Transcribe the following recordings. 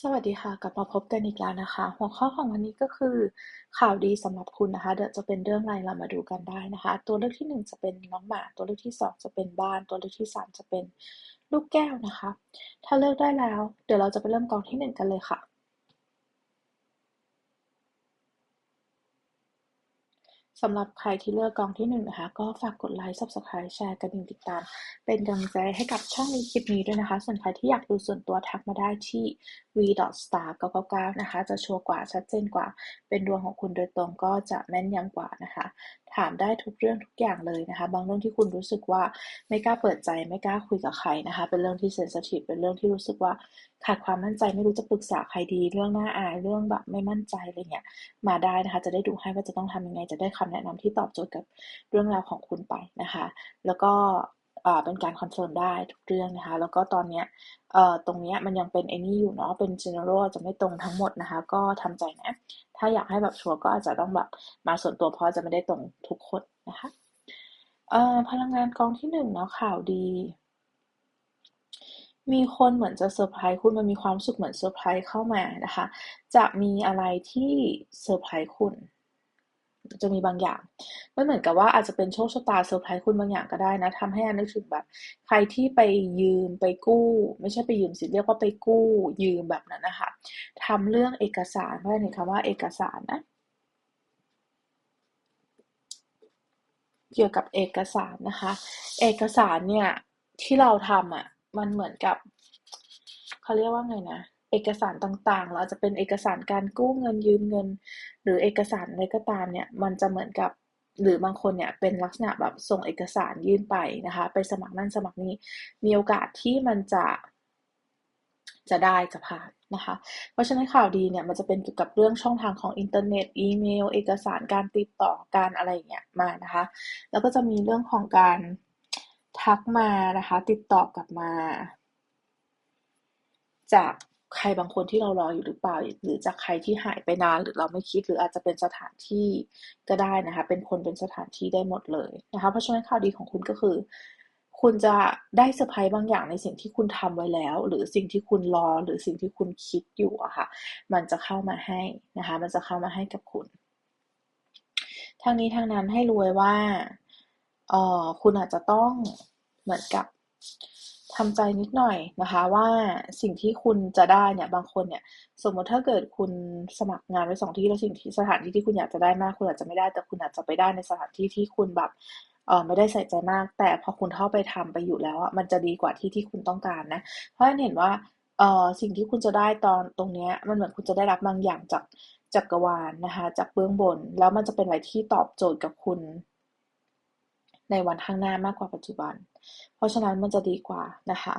สวัสดีค่ะ กลับมาพบกันอีกแล้วนะคะ หัวข้อของวันนี้ก็คือข่าวดีสำหรับคุณนะคะ เดี๋ยวจะเป็นเรื่องอะไรเรามาดูกันได้นะคะ ตัวเลือกที่หนึ่งจะเป็นน้องหมา ตัวเลือกที่สองจะเป็นบ้าน ตัวเลือกที่สามจะเป็นลูกแก้วนะคะ ถ้าเลือกได้แล้ว เดี๋ยวเราจะไปเริ่มกองที่หนึ่งกันเลยค่ะ สำหรับใครที่เลือกกองที่หนึ่งนะคะ ก็ฝากกดไลค์ Subscribe แชร์กระดิ่งติดตาม เป็นกำลังใจให้กับช่องนี้คลิปนี้ด้วยนะคะ ส่วนใครที่อยากดูส่วนตัวทักมาได้ที่ v.star 999นะคะ จะชัวร์กว่าชัดเจนกว่า เป็นดวงของคุณโดยตรงก็จะแม่นยำกว่านะคะ ถามได้ทุกเรื่องทุกอย่างเลยนะคะ บางเรื่องที่คุณรู้สึกว่าไม่กล้าเปิดใจ ไม่กล้าคุยกับใครนะคะ เป็นเรื่องที่เซนซิทีฟเป็นเรื่องที่รู้สึกว่าขาดความมั่นใจไม่รู้จะปรึกษาใครดี เรื่องน่าอายเรื่องแบบไม่มั่นใจอะไรเงี้ยมาได้นะคะ จะได้ดูให้ว่าจะต้องทำยังไง จะได้คำแนะนำที่ตอบโจทย์กับเรื่องราวของคุณไปนะคะ แล้วก็ เป็นการคอนเฟิร์มได้ทุกเรื่องนะคะ แล้วก็ตอนเนี้ยตรงเนี้ยมันยังเป็นไอ้นี่อยู่เนาะ เป็น general จะไม่ตรงทั้งหมดนะคะ ก็ทำใจนะ ถ้าอยากให้แบบชัวร์ก็อาจจะต้องแบบมาส่วนตัวเพราะจะไม่ได้ตรงทุกคนนะคะพลังงานกองที่หนึ่งเนาะข่าวดีมีคนเหมือนจะเซอร์ไพรส์คุณมันมีความสุขเหมือนเซอร์ไพรส์เข้ามานะคะ จะมีอะไรที่เซอร์ไพรส์คุณ จะมีบางอย่างไม่เหมือนกับว่าอาจจะเป็นโชคชะตาเซอร์ไพรส์คุณบางอย่างก็ได้นะทำให้อันนึกถึงแบบ ใครที่ไปยืมไปกู้ ไม่ใช่ไปยืมสิเรียกว่าไปกู้ยืมแบบนั้นนะคะทำเรื่องเอกสารเพราะเห็นคำว่าเอกสารนะเกี่ยวกับเอกสารนะคะ เอกสารเนี่ยที่เราทำอะมันเหมือนกับเขาเรียกว่าไงนะ เอกสารต่างๆ เราจะเป็นเอกสารการกู้เงินยืมเงิน หรือเอกสารอะไรก็ตามเนี่ย มันจะเหมือนกับหรือบางคนเนี่ยเป็นลักษณะแบบส่งเอกสารยื่นไปนะคะ ไปสมัครนั่นสมัครนี้ มีโอกาสที่มันจะ จะได้จะผ่านนะคะ เพราะฉะนั้นข่าวดีเนี่ยมันจะเป็นเกี่ยวกับเรื่องช่องทางของอินเทอร์เน็ตอีเมล เอกสารการติดต่อการอะไรเงี้ยมานะคะ แล้วก็จะมีเรื่องของการทักมานะคะ ติดต่อกลับมา จาก ใครบางคนที่เรารออยู่หรือเปล่า หรือจากใครที่หายไปนานหรือเราไม่คิด หรืออาจจะเป็นสถานที่ก็ได้นะคะ เป็นคนเป็นสถานที่ได้หมดเลยนะคะเพราะฉะนั้นข่าวดีของคุณก็คือ คุณจะได้เซอร์ไพรส์บางอย่างในสิ่งที่คุณทำไว้แล้ว หรือสิ่งที่คุณรอหรือสิ่งที่คุณคิดอยู่อะค่ะ มันจะเข้ามาให้นะคะ มันจะเข้ามาให้กับคุณทางนี้ทางนั้นให้รว้ว่าเออคุณอาจจะต้องเหมือนกับ ทำใจนิดหน่อยนะคะว่าสิ่งที่คุณจะได้เนี่ยบางคนเนี่ยสมมติถ้าเกิดคุณสมัครงานไว้สองที่แล้วสิ่งที่สถานที่ที่คุณอยากจะได้มากคุณอาจจะไม่ได้แต่คุณอาจจะไปได้ในสถานที่ที่คุณแบบเออไม่ได้ใส่ใจมาก แต่พอคุณเข้าไปทำไปอยู่แล้วอะมันจะดีกว่าที่ที่คุณต้องการนะ เพราะฉะนั้นเห็นว่าเออสิ่งที่คุณจะได้ตอนตรงเนี้ยมันเหมือนคุณจะได้รับบางอย่างจากจักรวาลนะคะจากเบื้องบน แล้วมันจะเป็นอะไรที่ตอบโจทย์กับคุณ ในวันข้างหน้ามากกว่าปัจจุบัน เพราะฉะนั้นมันจะดีกว่านะคะ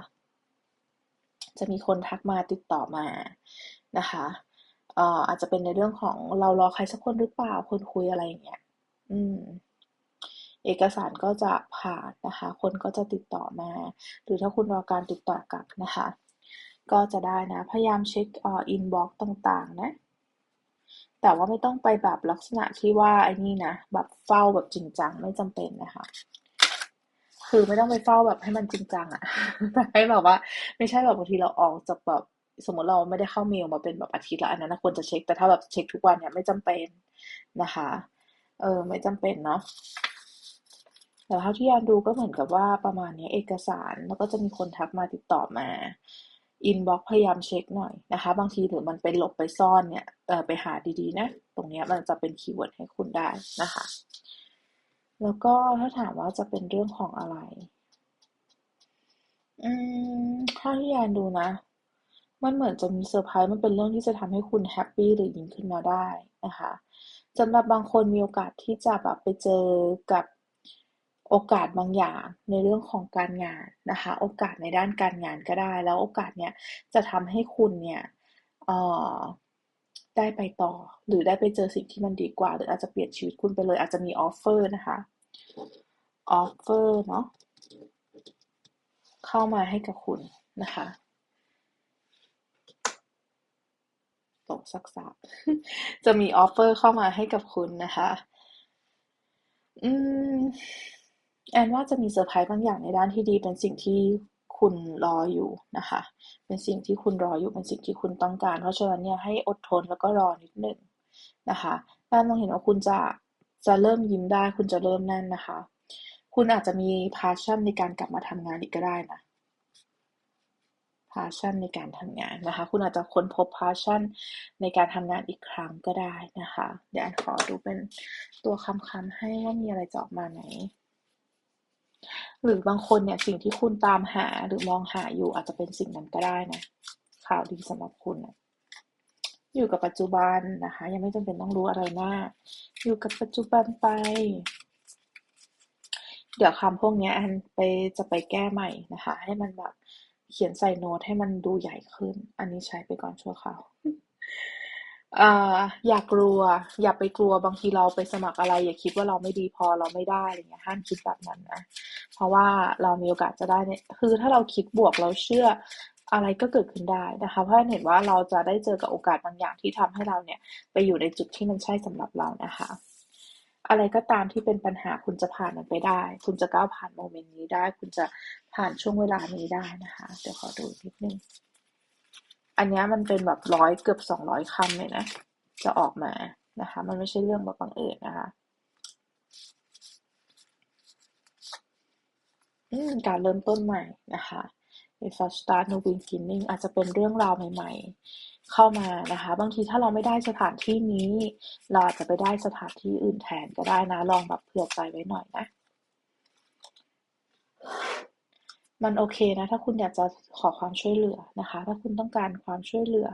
จะมีคนทักมาติดต่อมานะคะเอ่ออาจจะเป็นในเรื่องของเรารอใครสักคนหรือเปล่าคนคุยอะไรอย่างเงี้ยอืมเอกสารก็จะผ่านนะคะ คนก็จะติดต่อมา หรือถ้าคุณรอการติดต่อกลับนะคะ ก็จะได้นะ พยายามเช็คออินบ็อกต่างๆนะ แต่ว่าไม่ต้องไปแบบลักษณะที่ว่าไอ้นี่นะแบบเฝ้าแบบจริงจังไม่จำเป็นนะคะคือไม่ต้องไปเฝ้าแบบให้มันจริงจังอะแต่ให้แบบว่า ไม่ใช่แบบบางทีเราออกจากแบบสมมติเราไม่ได้เข้าเมลมาเป็นแบบอาทิตย์ละอันนั้นควรจะเช็คแต่ถ้าแบบเช็คทุกวันเนี่ยไม่จำเป็นนะคะ เออไม่จำเป็นเนาะแต่เท่าที่ยานดูก็เหมือนกับว่าประมาณนี้เอกสารแล้วก็จะมีคนทักมาติดต่อมา อินบ็อกพยายามเช็คหน่อยนะคะ บางทีหรือมันไปหลบไปซ่อนเนี่ยเออไปหาดีๆนะ ตรงนี้มันจะเป็นคีย์เวิร์ดให้คุณได้นะคะ แล้วก็ถ้าถามว่าจะเป็นเรื่องของอะไร อืมถ้าที่ยานดูนะ มันเหมือนจะมีเซอร์ไพรส์มันเป็นเรื่องที่จะทำให้คุณแฮปปี้หรือยิ่งขึ้นมาได้นะคะสำหรับบางคนมีโอกาสที่จะแบบไปเจอกับ โอกาสบางอย่างในเรื่องของการงานนะคะ โอกาสในด้านการงานก็ได้ แล้วโอกาสเนี้ยจะทำให้คุณเนี่ยได้ไปต่อ หรือได้ไปเจอสิ่งที่มันดีกว่า หรืออาจจะเปลี่ยนชีวิตคุณไปเลย อาจจะมีออฟเฟอร์นะคะออฟเฟอร์เนาะเข้ามาให้กับคุณนะคะตกสักสักจะมีออฟเฟอร์เข้ามาให้กับคุณนะคะ อืม แอนว่าจะมีเซอร์ไพรส์บางอย่างในด้านที่ดีเป็นสิ่งที่คุณรออยู่นะคะ เป็นสิ่งที่คุณรออยู่เป็นสิ่งที่คุณต้องการ เพราะฉะนั้นเนี่ยให้อดทนแล้วก็รอนิดหนึ่งนะคะแป้งมองเห็นว่าคุณจะจะเริ่มยิ้มได้ คุณจะเริ่มแน่นนะคะ คุณอาจจะมีพาชั่นในการกลับมาทำงานอีกก็ได้นะพาชั่นในการทำงานนะคะ คุณอาจจะค้นพบพาชั่นในการทำงานอีกครั้งก็ได้นะคะ เดี๋ยวขอดูเป็นตัวคำคำให้ว่ามีอะไรจะออกมาไหน หรือบางคนเนี่ยสิ่งที่คุณตามหาหรือมองหาอยู่อาจจะเป็นสิ่งนั้นก็ได้นะข่าวดีสำหรับคุณนะอยู่กับปัจจุบันนะคะ ยังไม่จำเป็นต้องรู้อะไรมาก อยู่กับปัจจุบันไป เดี๋ยวคำพวกนี้อันไปจะไปแก้ใหม่นะคะ ให้มันแบบเขียนใส่โน้ตให้มันดูใหญ่ขึ้น อันนี้ใช้ไปก่อนชั่วคราว อ อย่ากกลัว อย่าไปกลัว บางทีเราไปสมัครอะไร อย่าคิดว่าเราไม่ดีพอ เราไม่ได้อะไรเงี้ย ห้ามคิดแบบนั้นนะ เพราะว่าเรามีโอกาสจะได้เนี่ย คือถ้าเราคิดบวกเราเชื่ออะไรก็เกิดขึ้นได้นะคะ เพราะเห็นว่าเราจะได้เจอกับโอกาสบางอย่างที่ทำให้เราเนี่ยไปอยู่ในจุดที่มันใช่สำหรับเรานะคะ อะไรก็ตามที่เป็นปัญหาคุณจะผ่านมันไปได้ คุณจะก้าวผ่านโมเมนต์นี้ได้ คุณจะผ่านช่วงเวลานี้ได้นะคะ เดี๋ยวขอดูนิดนึง อันนี้มันเป็นแบบร้อยเกือบสองร้อยคำเลยนะ จะออกมานะคะ มันไม่ใช่เรื่องแบบบังเอิญนะคะ การเริ่มต้นใหม่นะคะ a fresh start new beginning อาจจะเป็นเรื่องราวใหม่ ๆ เข้ามานะคะ บางทีถ้าเราไม่ได้สถานที่นี้ เราอาจจะไปได้สถานที่อื่นแทนก็ได้นะ ลองแบบเผื่อใจไว้หน่อยนะ มันโอเคนะ ถ้าคุณอยากจะขอความช่วยเหลือนะคะ ถ้าคุณต้องการความช่วยเหลือ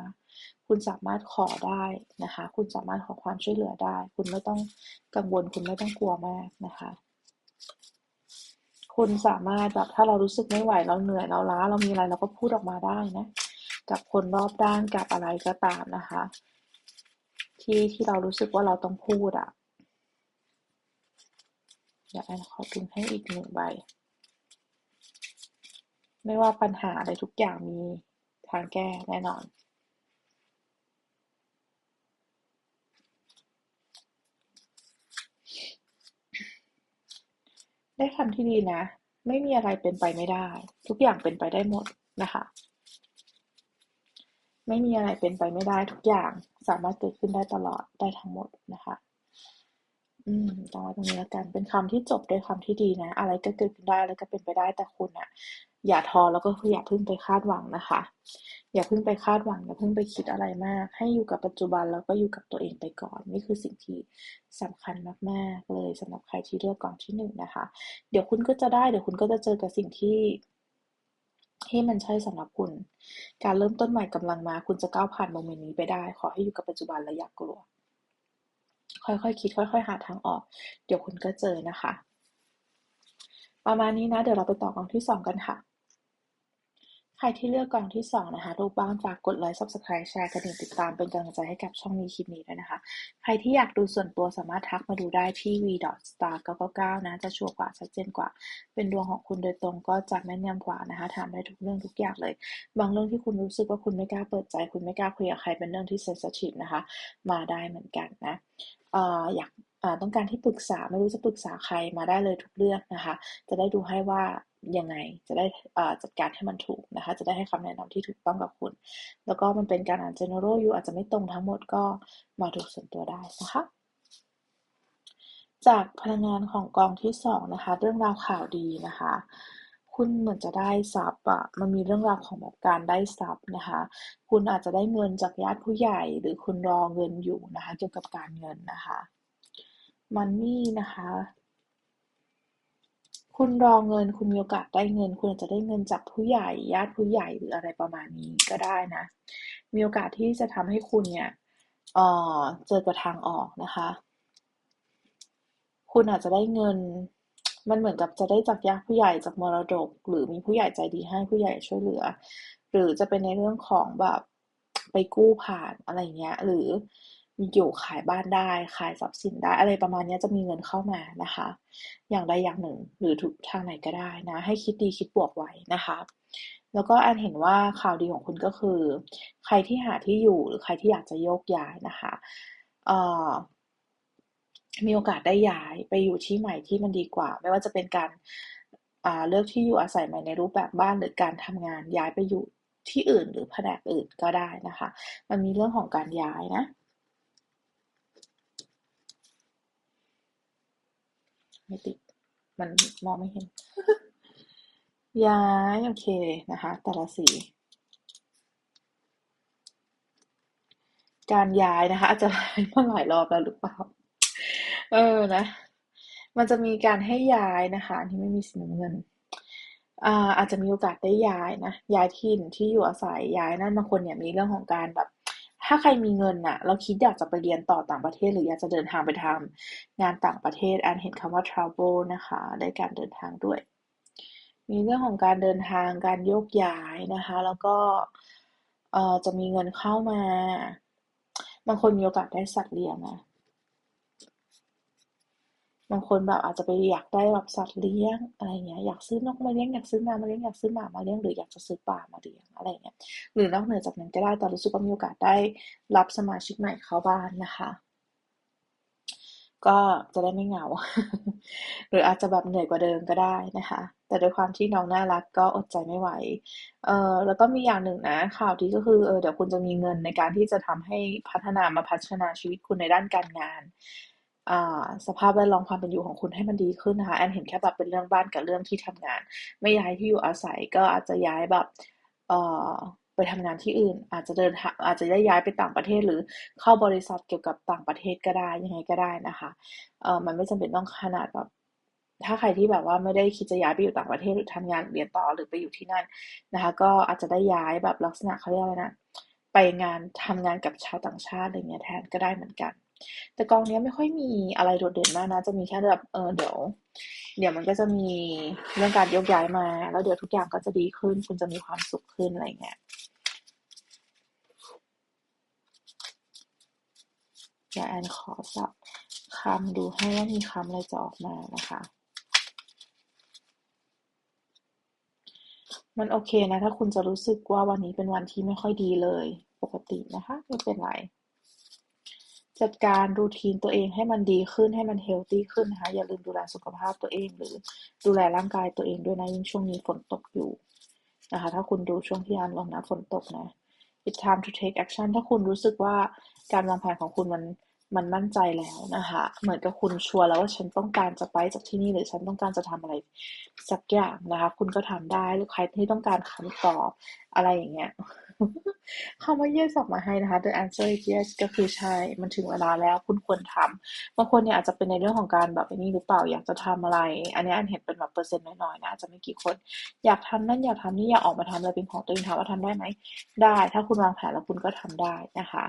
คุณสามารถขอได้นะคะ คุณสามารถขอความช่วยเหลือได้ คุณไม่ต้องกังวล คุณไม่ต้องกลัวมากนะคะ คุณสามารถแบบถ้าเรารู้สึกไม่ไหวเราเหนื่อยเราล้า เรามีอะไรเราก็พูดออกมาได้นะ กับคนรอบด้านกับอะไรก็ตามนะคะ ที่ที่เรารู้สึกว่าเราต้องพูดอะ่ะเดี๋ยวแอนขอดึงให้อีกหนึ่งใบ ไม่ว่าปัญหาอะไรทุกอย่างมีทางแก้แน่นอนได้คำที่ดีนะ ไม่มีอะไรเป็นไปไม่ได้ ทุกอย่างเป็นไปได้หมดนะคะ ไม่มีอะไรเป็นไปไม่ได้ ทุกอย่างสามารถเกิดขึ้นได้ตลอดได้ทั้งหมดนะคะ อืมต้องไว้ตรงนี้แล้วกันเป็นคำที่จบด้วยคำที่ดีนะ อะไรก็เกิดขึ้นได้อะไรก็เป็นไปได้แต่คุณอะ อย่าท้อแล้วก็อย่าเพิ่งไปคาดหวังนะคะ อย่าเพิ่งไปคาดหวังอย่าเพิ่งไปคิดอะไรมาก ให้อยู่กับปัจจุบันแล้วก็อยู่กับตัวเองไปก่อน นี่คือสิ่งที่สำคัญมากๆเลยสำหรับใครที่เลือกกองที่หนึ่งนะคะ เดี๋ยวคุณก็จะได้เดี๋ยวคุณก็จะเจอกับสิ่งที่ที่มันใช่สำหรับคุณ การเริ่มต้นใหม่กำลังมา คุณจะก้าวผ่านโมเมนต์นี้ไปได้ ขอให้อยู่กับปัจจุบันและอย่ากกลัว ค่อยๆคคิด ค่อย ๆ หาทางออก เดี๋ยวคุณก็เจอนะคะ ประมาณนี้นะ เดี๋ยวเราไปต่อกองที่สองกันค่ะ รที่เลือกกล่องที่2นะคะรูปบ้านฝากกดไลค์ subscribe แชร์กระดิ่งติดตามเป็นกำลังใจให้กับช่องนี้คลิปนี้ด้วยนะคะ ใครที่อยากดูส่วนตัวสามารถทักมาดูได้ที่ v star 999 นะจะชัวร์กว่าชัดเจนกว่า เป็นดวงของคุณโดยตรงก็จะแม่นยำกว่านะคะถามได้ทุกเรื่องทุกอย่างเลย บางเรื่องที่คุณรู้สึกว่าคุณไม่กล้าเปิดใจ คุณไม่กล้าคุยกับใครเป็นเรื่องที่เซนซิทีฟนะคะ มาได้เหมือนกันนะอยากต้องการที่ปรึกษาไม่รู้จะปรึกษาใครมาได้เลยทุกเรื่องนะคะ จะได้ดูให้ว่า ยังไงจะได้จัดการให้มันถูกนะคะ จะได้ให้คำแนะนำที่ถูกต้องกับคุณ แล้วก็มันเป็นการอ่าน general อยู่อาจจะไม่ตรงทั้งหมดก็มาดูส่วนตัวได้นะคะ จากพลังงานของกองที่สองนะคะ เรื่องราวข่าวดีนะคะ คุณเหมือนจะได้ทรัพย์อะมันมีเรื่องราวของแบบการได้ทรัพย์นะคะ คุณอาจจะได้เงินจากญาติผู้ใหญ่ หรือคุณรอเงินอยู่นะคะ เกี่ยวกับการเงินนะคะมันนี่นะคะ คุณรอเงิน คุณมีโอกาสได้เงิน คุณอาจจะได้เงินจากผู้ใหญ่ ญาติผู้ใหญ่หรืออะไรประมาณนี้ก็ได้นะ มีโอกาสที่จะทำให้คุณเนี่ยเออเจอกระทางออกนะคะ คุณอาจจะได้เงิน มันเหมือนกับจะได้จากญาติผู้ใหญ่จากมรดก หรือมีผู้ใหญ่ใจดีให้ผู้ใหญ่ช่วยเหลือ หรือจะเป็นในเรื่องของแบบไปกู้ผ่านอะไรเงี้ย หรือ อยู่ขายบ้านได้ ขายทรัพย์สินได้ อะไรประมาณนี้จะมีเงินเข้ามานะคะ อย่างใดอย่างหนึ่งหรือทุกทางไหนก็ได้นะ ให้คิดดีคิดบวกไว้นะคะ แล้วก็อันเห็นว่าข่าวดีของคุณก็คือ ใครที่หาที่อยู่หรือใครที่อยากจะโยกย้ายนะคะมีโอกาสได้ย้ายไปอยู่ที่ใหม่ที่มันดีกว่า ไม่ว่าจะเป็นการเลือกที่อยู่อาศัยใหม่ในรูปแบบบ้านหรือการทำงานย้ายไปอยู่ที่อื่นหรือแผนกอื่นก็ได้นะคะ มันมีเรื่องของการย้ายนะ ไม่ติด มันมองไม่เห็น ย้ายโอเคนะคะ แต่ละสี การย้ายนะคะ อาจจะมาหลายรอบแล้วหรือเปล่า เออนะ มันจะมีการให้ย้ายนะคะที่ไม่มีสีน้ำเงินอาอาจจะมีโอกาสได้ย้ายนะย้ายถิ่นที่อยู่อาศัยย้ายนั่นบางคนเนี่ยมีเรื่องของการแบบ ถ้าใครมีเงินน่ะเราคิดอยากจะไปเรียนต่อต่างประเทศ หรืออยากจะเดินทางไปทำงานต่างประเทศ อันเห็นคำว่า travel นะคะ ได้การเดินทางด้วย มีเรื่องของการเดินทาง การโยกย้ายนะคะ แล้วก็เอ่อจะมีเงินเข้ามา บางคนมีโอกาสได้สัตว์เลี้ยงนะ บางคนแบบอาจจะไปอยากได้แบบสัตว์เลี้ยงอะไรเงี้ยอยากซื้อนกมาเลี้ยงอยากซื้อแมวมาเลี้ยงอยากซื้อหมามาเลี้ยงหรืออยากจะซื้อปลามาเลี้ยงอะไรเงี้ยหรือนอกเหนือจากนั้นก็ได้แต่รู้สึกว่ามีโอกาสได้รับสมาชิกใหม่เข้าบ้านนะคะ ก็จะได้ไม่เหงา หรืออาจจะแบบเหนื่อยกว่าเดิมก็ได้นะคะ แต่ด้วยความที่น้องน่ารักก็อดใจไม่ไหวเออแล้วก็มีอย่างหนึ่งนะข่าวดีก็คือเออเดี๋ยวคุณจะมีเงินในการที่จะทำให้พัฒนามาพัฒนาชีวิตคุณในด้านการงาน สภาพแวดล้อมความเป็นอยู่ของคุณให้มันดีขึ้นนะคะแอนเห็นแค่แบบเป็นเรื่องบ้านกับเรื่องที่ทำงาน ไม่ย้ายที่อยู่อาศัยก็อาจจะย้ายแบบไปทำงานที่อื่น อาจจะเดินอาจจะได้ย้ายไปต่างประเทศหรือเข้าบริษัทเกี่ยวกับต่างประเทศก็ได้ยังไงก็ได้นะคะเออมันไม่จำเป็นต้องขนาดแบบถ้าใครที่แบบว่าไม่ได้คิดจะย้ายไปอยู่ต่างประเทศหรือทำงานเรียนต่อหรือไปอยู่ที่นั่นนะคะ ก็อาจจะได้ย้ายแบบลักษณะเขาเรียกอะไรนะไปงานทำงานกับชาวต่างชาติอะไรเงี้ยแทนก็ได้เหมือนกัน แต่กองนี้ไม่ค่อยมีอะไรโดดเด่นมากนะ จะมีแค่แบบเออเดี๋ยว เดี๋ยวมันก็จะมีเรื่องการยกย้ายมา แล้วเดี๋ยวทุกอย่างก็จะดีขึ้น คุณจะมีความสุขขึ้นอะไรเงี้ยเดี๋ยวแอนขอสับคำดูให้ว่ามีคำอะไรจะออกมานะคะมันโอเคนะ ถ้าคุณจะรู้สึกว่าวันนี้เป็นวันที่ไม่ค่อยดีเลย ปกตินะคะ ไม่เป็นไร จัดการรูทีนตัวเองให้มันดีขึ้นให้มันเฮลตี้ขึ้นนะคะ อย่าลืมดูแลสุขภาพตัวเอง หรือดูแลร่างกายตัวเองด้วยนะยิ่งช่วงนี้ฝนตกอยู่นะคะ ถ้าคุณดูช่วงที่อ่านลงนะฝนตกนะ it's time to take action ถ้าคุณรู้สึกว่าการวางแผนของคุณมันมันมั่นใจแล้วนะคะ เหมือนกับคุณชัวร์แล้วว่าฉันต้องการจะไปจากที่นี่หรือฉันต้องการจะทำอะไรสักอย่างนะคะ คุณก็ทำได้หรือใครที่ต้องการคำตอบอะไรอย่างเงี้ย คำว่า yes ออกมาให้นะคะ the answer is yes ก็คือใช่ มันถึงเวลาแล้วคุณควรทำบางคนเนี่ยอาจจะเป็นในเรื่องของการแบบนี้หรือเปล่าอยากจะทำอะไร อันนี้อันเห็นเป็นแบบเปอร์เซ็นต์น้อยๆนะจะไม่กี่คน อยากทำนั่นอยากทำนี่อยากออกมาทำอะไรเป็นของตัวเองถามว่าทำได้ไหมได้ ถ้าคุณวางแผนแล้วคุณก็ทำได้นะคะ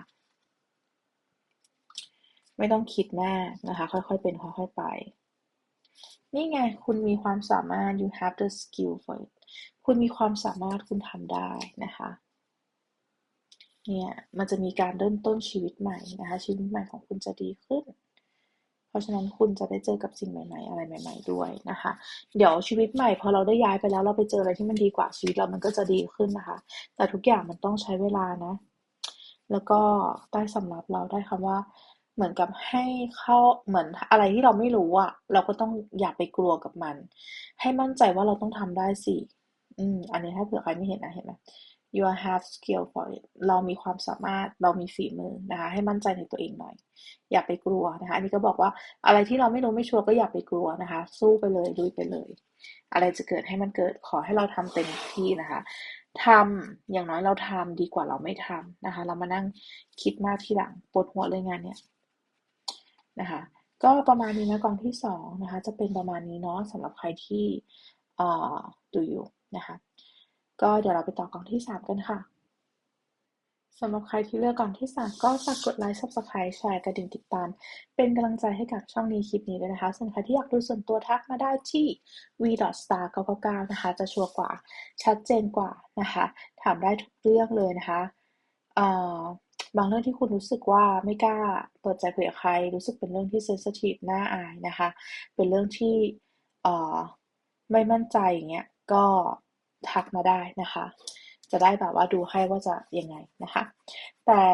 ไม่ต้องคิดมากนะคะ ค่อยๆเป็นค่อยๆไป นี่ไงคุณมีความสามารถ you have the skill for it คุณมีความสามารถคุณทำได้นะคะ เนี่ยมันจะมีการเริ่มต้นชีวิตใหม่นะคะชีวิตใหม่ของคุณจะดีขึ้น เพราะฉะนั้นคุณจะได้เจอกับสิ่งใหม่ ๆ อะไรใหม่ ๆ ด้วยนะคะ เดี๋ยวชีวิตใหม่พอเราได้ย้ายไปแล้วเราไปเจออะไรที่มันดีกว่าชีวิตเรามันก็จะดีขึ้นนะคะ แต่ทุกอย่างมันต้องใช้เวลานะ แล้วก็ได้สำรับเราได้คำว่าเหมือนกับให้เข้าเหมือนอะไรที่เราไม่รู้อะเราก็ต้องอย่าไปกลัวกับมัน ให้มั่นใจว่าเราต้องทำได้สิอืม อันนี้ถ้าเผื่อใครไม่เห็นนะเห็นไหม you have skill for it เรามีความสามารถ เรามีฝีมือนะคะ ให้มั่นใจในตัวเองหน่อย อย่าไปกลัวนะคะ อันนี้ก็บอกว่าอะไรที่เราไม่รู้ไม่ชัวร์ก็อย่าไปกลัวนะคะ สู้ไปเลยลุยไปเลย อะไรจะเกิดให้มันเกิดขอให้เราทำเต็มที่นะคะทำอย่างน้อยเราทำดีกว่าเราไม่ทำนะคะ เรามานั่งคิดมากทีหลังปวดหัวเลยงานเนี้ยนะคะ ก็ประมาณนี้นะกองที่สองนะคะ จะเป็นประมาณนี้เนาะสำหรับใครที่ดูอยู่นะคะ ก็เดี๋ยวเราไปต่อกล่องที่สามกันค่ะสำหรับใครที่เลือกกล่องที่สามก็ฝากกดไลค์ subscribe แชร์กระดิ่งติดตาม เป็นกำลังใจให้กับช่องนี้คลิปนี้ด้วยนะคะ ส่วนใครที่อยากดูส่วนตัวทักมาได้ที่ v.star 999นะคะ จะชัวร์กว่าชัดเจนกว่านะคะ ถามได้ทุกเรื่องเลยนะคะบางเรื่องที่คุณรู้สึกว่าไม่กล้าเปิดใจคุยกับใคร รู้สึกเป็นเรื่องที่เซนซิทีฟน่าอายนะคะ เป็นเรื่องที่ไม่มั่นใจอย่างเงี้ยก็ ทักมาได้นะคะ จะได้แบบว่าดูให้ว่าจะยังไงนะคะ แต่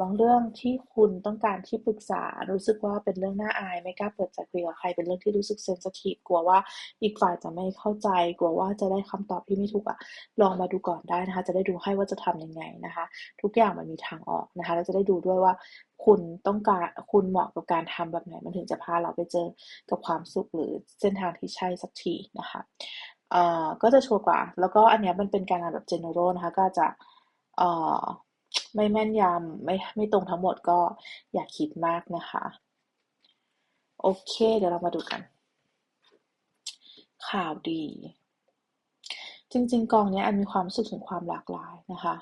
บางเรื่องที่คุณต้องการที่ปรึกษารู้สึกว่าเป็นเรื่องน่าอายไม่กล้าเปิดใจคุยกับใคร เป็นเรื่องที่รู้สึกเซนซิทีฟกลัวว่าอีกฝ่ายจะไม่เข้าใจ กลัวว่าจะได้คำตอบที่ไม่ถูกอะลองมาดูก่อนได้นะคะ จะได้ดูให้ว่าจะทำยังไงนะคะ ทุกอย่างมันมีทางออกนะคะแล้วจะได้ดูด้วยว่าคุณต้องการคุณเหมาะกับการทำแบบไหน มันถึงจะพาเราไปเจอกับความสุขหรือเส้นทางที่ใช่สักทีนะคะ เอ่อก็จะชัวร์กว่า แล้วก็อันนี้มันเป็นการงานแบบ general นะคะ ก็จะเอ่อไม่แม่นยำไม่ไม่ตรงทั้งหมดก็อย่าคิดมากนะคะ โอเค เดี๋ยวเรามาดูกัน ข่าวดี จริง ๆ กองนี้อันมีความสุขถึงความหลากหลายนะคะ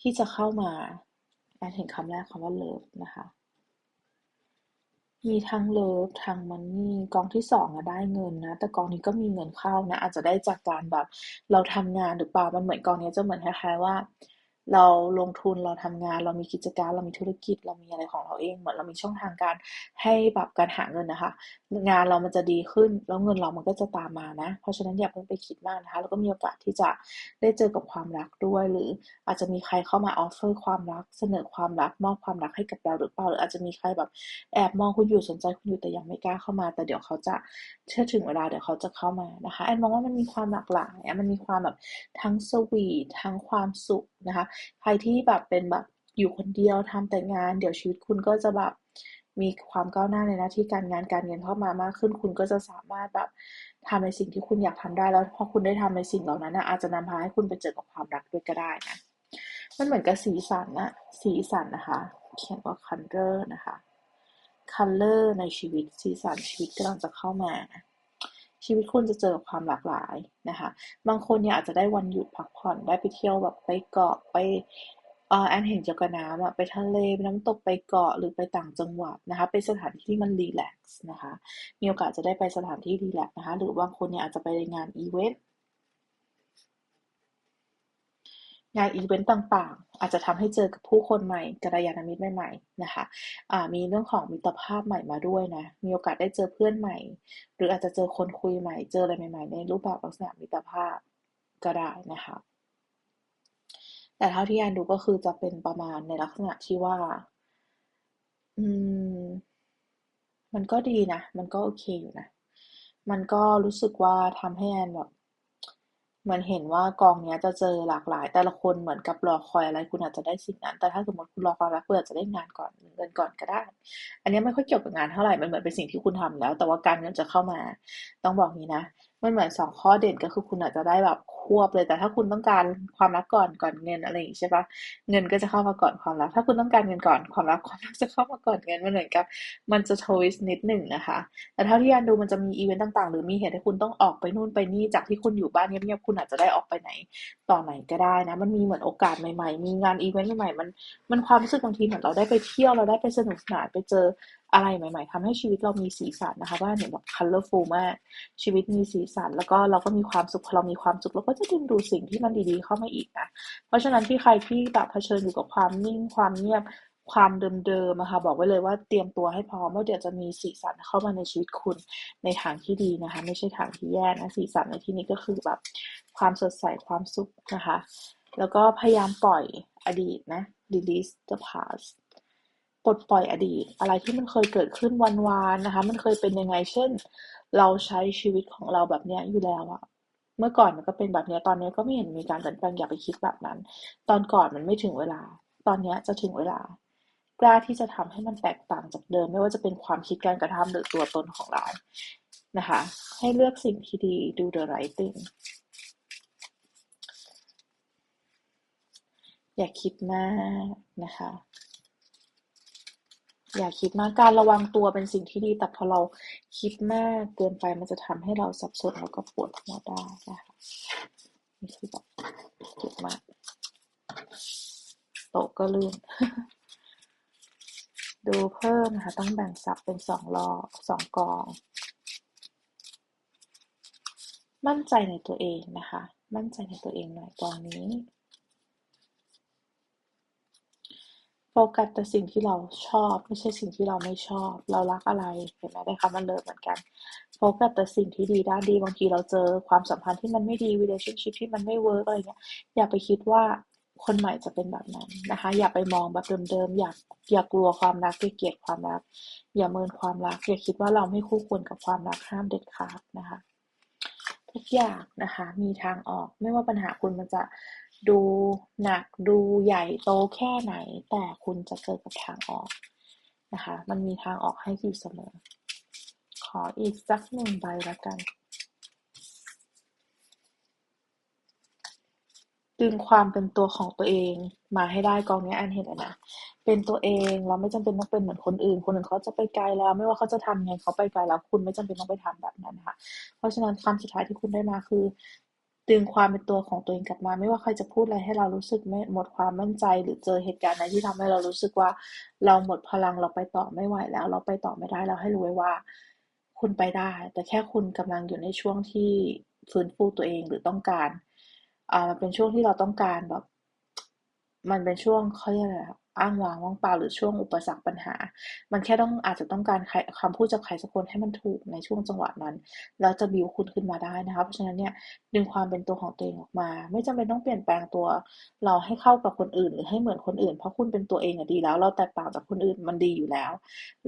ที่จะเข้ามาอันเห็นคำแรกคำว่าเลิฟนะคะ มีทั้งเลิฟทั้งมันนี่ กองที่สองอะได้เงินนะ แต่กองนี้ก็มีเงินเข้านะ อาจจะได้จากการแบบเราทำงานหรือเปล่า มันเหมือนกองนี้จะเหมือนคล้ายๆว่า เราลงทุนเราทำงาน เรามีกิจการ เรามีธุรกิจ เรามีอะไรของเราเอง เหมือนเรามีช่องทางการให้แบบการหาเงินนะคะ งานเรามันจะดีขึ้น แล้วเงินเรามันก็จะตามมานะ เพราะฉะนั้นอย่าเพิ่งไปคิดมากนะคะ แล้วก็มีโอกาสที่จะได้เจอกับความรักด้วย หรืออาจจะมีใครเข้ามาออฟเฟอร์ความรัก เสนอความรัก มอบความรักให้กับเราหรือเปล่า หรืออาจจะมีใครแบบแอบมองคุณอยู่สนใจคุณอยู่แต่ยังไม่กล้าเข้ามา แต่เดี๋ยวเขาจะเชื่อถึงเวลาเดี๋ยวเขาจะเข้ามานะคะ แอนมองว่ามันมีความหลากหลาย มันมีความแบบทั้งสวีททั้งความสุขนะคะใครที่แบบเป็นแบบอยู่คนเดียวทำแต่งาน เดี๋ยวชีวิตคุณก็จะแบบมีความก้าวหน้าในหน้าที่การงานการเงินเข้ามามากขึ้น คุณก็จะสามารถแบบทำในสิ่งที่คุณอยากทำได้แล้วพอคุณได้ทำในสิ่งเหล่านั้นนะอาจจะนำพาให้คุณไปเจอกับความรักด้วยก็ได้นะมันเหมือนกับสีสันนะสีสันนะคะ เขียนว่า color นะคะ color ในชีวิตสีสันชีวิตกำลังจะเข้ามา ชีวิตคุณจะเจอความหลากหลายนะคะ บางคนเนี่ยอาจจะได้วันหยุดพักผ่อนได้ไปเที่ยวแบบไปเกาะไปแอนเห็นเจ้ากับน้ำอะไปทะเลไปน้ำตกไปเกาะหรือไปต่างจังหวัดนะคะไปสถานที่ที่มันรีแลกซ์นะคะ มีโอกาสจะได้ไปสถานที่รีแลกซ์นะคะ หรือบางคนเนี่ยอาจจะไปงานอีเวนต์ งานอีเวนต์ต่างๆ อาจจะทำให้เจอกับผู้คนใหม่กัลยาณมิตรใหม่ๆนะคะะมีเรื่องของมิตรภาพใหม่มาด้วยนะมีโอกาสได้เจอเพื่อนใหม่ หรืออาจจะเจอคนคุยใหม่เจออะไรใหม่ ๆ ในรูปแบบลักษณะมิตรภาพก็ได้นะคะแต่เท่าที่อ่านดูก็คือจะเป็นประมาณในลักษณะที่ว่า อืม มันก็ดีนะ มันก็โอเคอยู่นะ มันก็รู้สึกว่าทำให้แอนแบบ เหมือนเห็นว่ากองเนี้ยจะเจอหลากหลาย แต่ละคนเหมือนกับรอคอยอะไร คุณอาจจะได้สิ่งนั้น แต่ถ้าสมมติคุณรอความรักคุณอาจจะได้งานก่อนเงินก่อนก็ได้ อันนี้ไม่ค่อยเกี่ยวกับงานเท่าไหร่มันเหมือนเป็นสิ่งที่คุณทำแล้ว แต่ว่าการเงินจะเข้ามา ต้องบอกนี้นะ มันเหมือนสองข้อเด่นก็คือคุณอาจจะได้แบบควบเลยแต่ถ้าคุณต้องการความรักก่อนก่อนเงินอะไรอย่างนี้ใช่ปะเงินก็จะเข้ามาก่อนความรัก ถ้าคุณต้องการเงินก่อนความรักความรักจะเข้ามาก่อนเงินมันเหมือนกับ มันจะทวิสนิดหนึ่งนะคะแต่เท่าที่ยานดูมันจะมีอีเวนต์ต่างๆ หรือมีเหตุให้คุณต้องออกไปนู่นไปนี่จากที่คุณอยู่บ้านเงียบๆคุณอาจจะได้ออกไปไหนต่อไหนก็ได้นะ มันมีเหมือนโอกาสใหม่ๆ มีงานอีเวนต์ใหม่ๆมันมันความรู้สึกบางทีเหมือนเราได้ไปเที่ยวเราได้ไปสนุกสนานไปเจอ อะไรใหม่ ๆทำให้ชีวิตเรามีสีสันนะคะว่าเห็นแบบ colorful มากชีวิตมีสีสัน แล้วก็เราก็มีความสุขพอเรามีความสุขเราก็จะดึงดูสิ่งที่มันดีๆเข้ามาอีกนะเพราะฉะนั้นที่ใครที่แบบเผชิญอยู่กับความนิ่งความเงียบความเดิมๆนะคะบอกไว้เลยว่าเตรียมตัวให้พร้อมว่าเดี๋ยวจะมีสีสันเข้ามาในชีวิตคุณในทางที่ดีนะคะ ไม่ใช่ทางที่แย่นะสีสันในที่นี้ก็คือแบบความสดใสความสุขนะคะ แล้วก็พยายามปล่อยอดีตนะ release the past ปลดปล่อยอดีต อะไรที่มันเคยเกิดขึ้นวันวานนะคะ มันเคยเป็นยังไง เช่น เราใช้ชีวิตของเราแบบนี้อยู่แล้วอะเมื่อก่อนมันก็เป็นแบบนี้ตอนนี้ก็ไม่เห็นมีการเปลี่ยนแปลงอย่าไปคิดแบบนั้น ตอนก่อนมันไม่ถึงเวลา ตอนนี้จะถึงเวลา กล้าที่จะทำให้มันแตกต่างจากเดิม ไม่ว่าจะเป็นความคิดการกระทำหรือตัวตนของเรานะคะ ให้เลือกสิ่งที่ดีดู the right thing อย่าคิดมากนะคะ อย่าคิดมากการระวังตัวเป็นสิ่งที่ดี แต่พอเราคิดมากเกินไปมันจะทำให้เราสับสนแล้วก็ปวดหัวได้นะคะนี่คือแบบเจ็บมากโตก็ลื่น ดูเพิ่มนะคะ ต้องแบ่งสับเป็นสองรอสองกอง มั่นใจในตัวเองนะคะ มั่นใจในตัวเองหน่อยกองนี้ โฟกัสแต่สิ่งที่เราชอบ ไม่ใช่สิ่งที่เราไม่ชอบ เรารักอะไรเห็นไหมได้คำมันเลยเหมือนกันโฟกัสแต่สิ่งที่ดีด้านดีบางทีเราเจอความสัมพันธ์ที่มันไม่ดี relationship ที่มันไม่เวิร์กอะไรเงี้ยอย่าไปคิดว่าคนใหม่จะเป็นแบบนั้นนะคะ อย่าไปมองแบบเดิมๆอย่าอย่ากลัวความรักอย่าเกลียดความรัก อย่าเมินความรักอย่าคิดว่าเราไม่คู่ควรกับความรักห้ามเด็ดขาดนะคะทุกอย่างนะคะ มีทางออกไม่ว่าปัญหาคุณมันจะ ดูหนักดูใหญ่โตแค่ไหน แต่คุณจะเจอกับทางออกนะคะ มันมีทางออกให้อยู่เสมอ ขออีกสักหนึ่งใบละกัน ดึงความเป็นตัวของตัวเองมาให้ได้กองนี้อันเห็นนะเป็นตัวเองเราไม่จำเป็นต้องเป็นเหมือนคนอื่น คนอื่นเขาจะไปไกลแล้ว ไม่ว่าเขาจะทำไงเขาไปไกลแล้ว คุณไม่จำเป็นต้องไปทำแบบนั้นค่ะ เพราะฉะนั้นคำสุดท้ายที่คุณได้มาคือ ดึงความเป็นตัวของตัวเองกลับมา ไม่ว่าใครจะพูดอะไรให้เรารู้สึกไม่หมดความมั่นใจ หรือเจอเหตุการณ์ไหนที่ทำให้เรารู้สึกว่า เราหมดพลังเราไปต่อไม่ไหวแล้ว เราไปต่อไม่ได้เราให้รู้ไว้ว่า คุณไปได้ แต่แค่คุณกำลังอยู่ในช่วงที่ฟื้นฟูตัวเองหรือต้องการอ่ามันเป็นช่วงที่เราต้องการแบบ มันเป็นช่วงเขาเรียกอะไร อ้างว้างว่างเปล่า หรือช่วงอุปสรรคปัญหา มันแค่ต้องอาจจะต้องการคำพูดจากใครสักคนให้มันถูกในช่วงจังหวะนั้น แล้วจะบิวคุณขึ้นมาได้นะคะ เพราะฉะนั้นเนี่ยดึงความเป็นตัวของตัวเองออกมา ไม่จำเป็นต้องเปลี่ยนแปลงตัว เราให้เข้ากับคนอื่น หรือให้เหมือนคนอื่น เพราะคุณเป็นตัวเองอะดีแล้ว เราแตกต่างจากคนอื่นมันดีอยู่แล้ว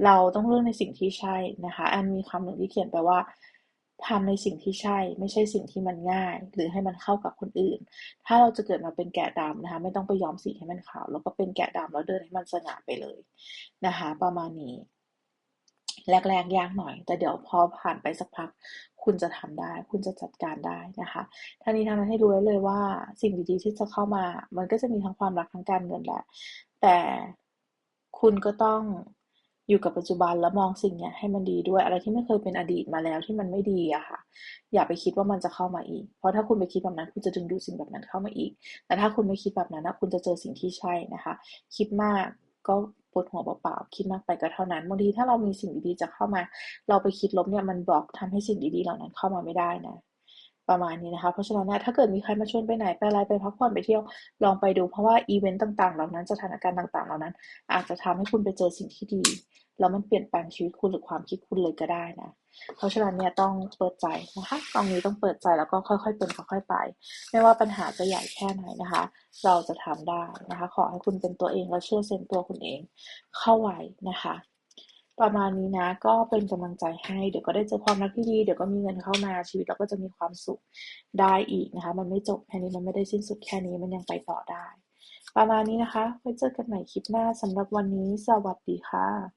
เราต้องเลือกในสิ่งที่ใช่นะคะอันมีคำหนึ่งที่เขียนไปว่า ทำในสิ่งที่ใช่ ไม่ใช่สิ่งที่มันง่าย หรือให้มันเข้ากับคนอื่น ถ้าเราจะเกิดมาเป็นแกะดำนะคะ ไม่ต้องไปยอมสีให้มันขาว แล้วก็เป็นแกะดำแล้วเดินให้มันสง่าไปเลยนะคะ ประมาณนี้ แรกๆยากหน่อย แต่เดี๋ยวพอผ่านไปสักพัก คุณจะทำได้ คุณจะจัดการได้นะคะท่านี้ทำให้รู้ไว้เลยว่าสิ่งดีๆที่จะเข้ามา มันก็จะมีทั้งความรักทั้งการเงินแหละแต่คุณก็ต้อง อยู่กับปัจจุบันแล้วมองสิ่งเนี้ยให้มันดีด้วยอะไรที่ไม่เคยเป็นอดีตมาแล้วที่มันไม่ดีอะค่ะ อย่าไปคิดว่ามันจะเข้ามาอีก เพราะถ้าคุณไปคิดแบบนั้นคุณจะดึงดูดสิ่งแบบนั้นเข้ามาอีก แต่ถ้าคุณไม่คิดแบบนั้นนะคุณจะเจอสิ่งที่ใช่นะคะ คิดมากก็ปวดหัวเปล่าๆคิดมากไปก็เท่านั้นบางทีถ้าเรามีสิ่งดีๆจะเข้ามา เราไปคิดลบเนี่ยมันบล็อกทำให้สิ่งดีๆเหล่านั้นเข้ามาไม่ได้นะ ประมาณนี้นะคะ เพราะฉะนั้นถ้าเกิดมีใครมาชวนไปไหนไปอะไรไปพักผ่อนไปเที่ยวลองไปดู เพราะว่าอีเวนต์ต่างๆ เหล่านั้นสถานการณ์ต่างๆ เหล่านั้น อาจจะทำให้คุณไปเจอสิ่งที่ดีแล้วมันเปลี่ยนแปลงชีวิตคุณหรือความคิดคุณเลยก็ได้นะ เพราะฉะนั้นเนี่ยต้องเปิดใจนะคะตรงนี้ต้องเปิดใจแล้วก็ค่อยๆเป็นค่อยๆไป ไม่ว่าปัญหาจะใหญ่แค่ไหนนะคะ เราจะทำได้นะคะ ขอให้คุณเป็นตัวเองและเชื่อเซนตัวคุณเองเข้าไว้นะคะ ประมาณนี้นะ ก็เป็นกำลังใจให้ เดี๋ยวก็ได้เจอความรักที่ดี เดี๋ยวก็มีเงินเข้ามาชีวิตเราก็จะมีความสุขได้อีกนะคะ มันไม่จบแค่นี้มันไม่ได้สิ้นสุดแค่นี้มันยังไปต่อได้ ประมาณนี้นะคะไว้เจอกันใหม่คลิปหน้าสำหรับวันนี้ สวัสดีค่ะ